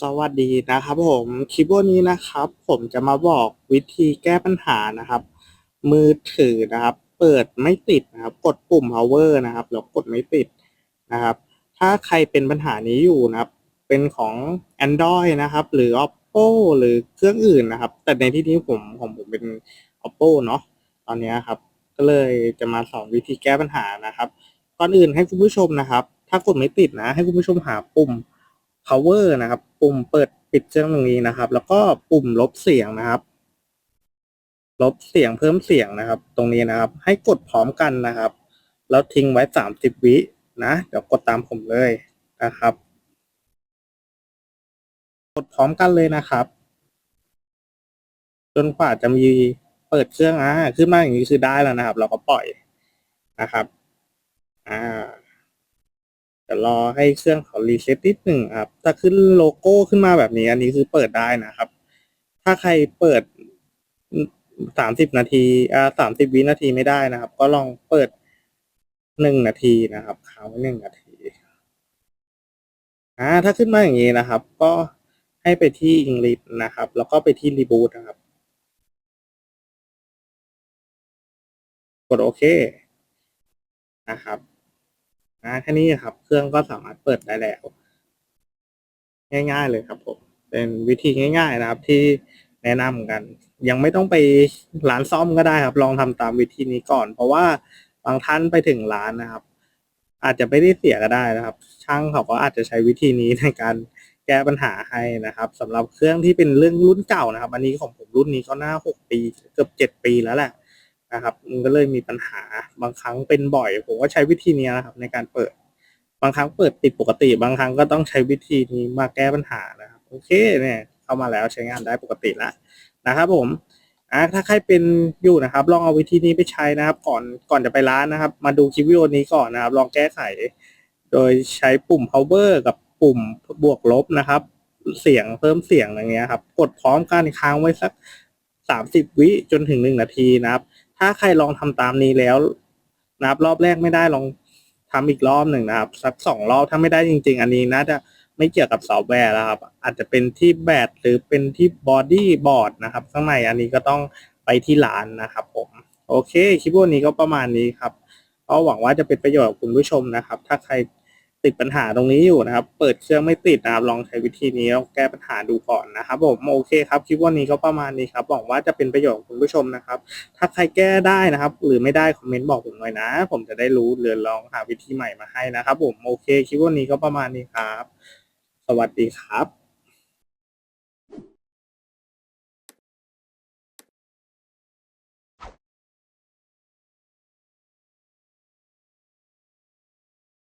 สวัสดีนะครับผมคลิปวันนี้นะครับ ผมจะมาบอกวิธีแก้ปัญหานะครับ มือถือนะครับ เปิดไม่ติดนะครับ กดปุ่ม power นะครับแล้วกดไม่ติดนะครับ ถ้าใครเป็นปัญหานี้อยู่นะครับ เป็นของ Android นะครับ หรือ Oppo หรือเครื่องอื่นนะครับ แต่ในที่นี้ผมของผมเป็น Oppo เนาะตอนนี้ครับ ก็เลยจะมาสอนวิธีแก้ปัญหานะครับก่อนอื่นให้คุณผู้ชมนะครับ ถ้ากดไม่ติดนะ ให้คุณผู้ชมหาปุ่ม power นะครับ ปุ่มเปิดปิดเครื่องตรงนี้นะครับ แล้วก็ปุ่มลบเสียงนะครับ ลบเสียงเพิ่มเสียงนะครับ ตรงนี้นะครับ ให้กดพร้อมกันนะครับ แล้วทิ้งไว้สามสิบวินะเดี๋ยวกดตามผมเลยนะครับ กดพร้อมกันเลยนะครับ จนกว่าจะมีเปิดเครื่องอ่าขึ้นมาอย่างนี้คือได้แล้วนะครับ เราก็ปล่อยนะครับ อ่าี๋ยวรอให้เครื่องเขารีเซ็ตนิดหนึ่งครับถ้าขึ้นโลโก้ขึ้นมาแบบนี้ อันนี้คือเปิดได้นะครับ ถ้าใครเปิดสามสิบนาทีอ่าสามสิบวินาทีไม่ได้นะครับ ก็ลองเปิดหนึ่งนาทีนะครับค้างไว้หนึ่งนาทีอ่าถ้าขึ้นมาอย่างนี้นะครับ ก็ให้ไปที่อังกฤษนะครับ แล้วก็ไปที่รีบูตนะครับ กดโอเคนะครับ อ่าแค่นี้ครับ เครื่องก็สามารถเปิดได้แล้ว ง่าย ๆ เลยครับผม เป็นวิธีง่าย ๆ นะครับ ที่แนะนำกัน ยังไม่ต้องไปร้านซ่อมก็ได้ครับ ลองทำตามวิธีนี้ก่อน เพราะว่าบางท่านไปถึงร้านนะครับ อาจจะไม่ได้เสียก็ได้นะครับ ช่างเขาก็อาจจะใช้วิธีนี้ในการแก้ปัญหาให้นะครับสำหรับเครื่องที่เป็นเรื่องรุ่นเก่านะครับ อันนี้ของผมรุ่นนี้ก็น่าหกปีเกือบเจ็ดปีแล้วแหละ นะครับมันก็เลยมีปัญหาบางครั้งเป็นบ่อย ผมก็ใช้วิธีนี้นะครับ ในการเปิด บางครั้งเปิดติดปกติ บางครั้งก็ต้องใช้วิธีนี้มาแก้ปัญหานะครับโอเคเนี่ยเข้ามาแล้วใช้งานได้ปกติแล้วนะครับ ผมอ่าถ้าใครเป็นอยู่นะครับ ลองเอาวิธีนี้ไปใช้นะครับ ก่อนก่อนจะไปร้านนะครับ มาดูคลิปวิดีโอนี้ก่อนนะครับ ลองแก้ไข โดยใช้ปุ่ม power กับปุ่มบวกลบนะครับ เสียงเพิ่มเสียงอย่างเงี้ยครับ กดพร้อมกันค้างไว้สักสามสิบวิจนถึงหนึ่งนาทีนะครับ ถ้าใครลองทำตามนี้แล้วนะครับรอบแรกไม่ได้ลองทำอีกรอบหนึ่งนะครับ สักสองรอบถ้าไม่ได้จริง ๆ อันนี้น่าจะไม่เกี่ยวกับซอฟต์แวร์แล้วครับ อาจจะเป็นที่แบตหรือเป็นที่บอดี้บอร์ดนะครับข้างในอันนี้ก็ต้องไปที่ร้านนะครับ ผม โอเคคลิปวันนี้ก็ประมาณนี้ครับก็หวังว่าจะเป็นประโยชน์กับคุณผู้ชมนะครับ ถ้าใคร ติดปัญหาตรงนี้อยู่นะครับ เปิดเครื่องไม่ติดนะครับ ลองใช้วิธีนี้ลองแก้ปัญหาดูก่อนนะครับผมโอเคครับคลิปวันนี้ก็ประมาณนี้ครับหวังว่าจะเป็นประโยชน์คุณผู้ชมนะครับ ถ้าใครแก้ได้นะครับ หรือไม่ได้คอมเมนต์บอกผมหน่อยนะ ผมจะได้รู้เรือลองหาวิธีใหม่มาให้นะครับ ผมโอเคคลิปวันนี้ก็ประมาณนี้ครับ สวัสดีครับ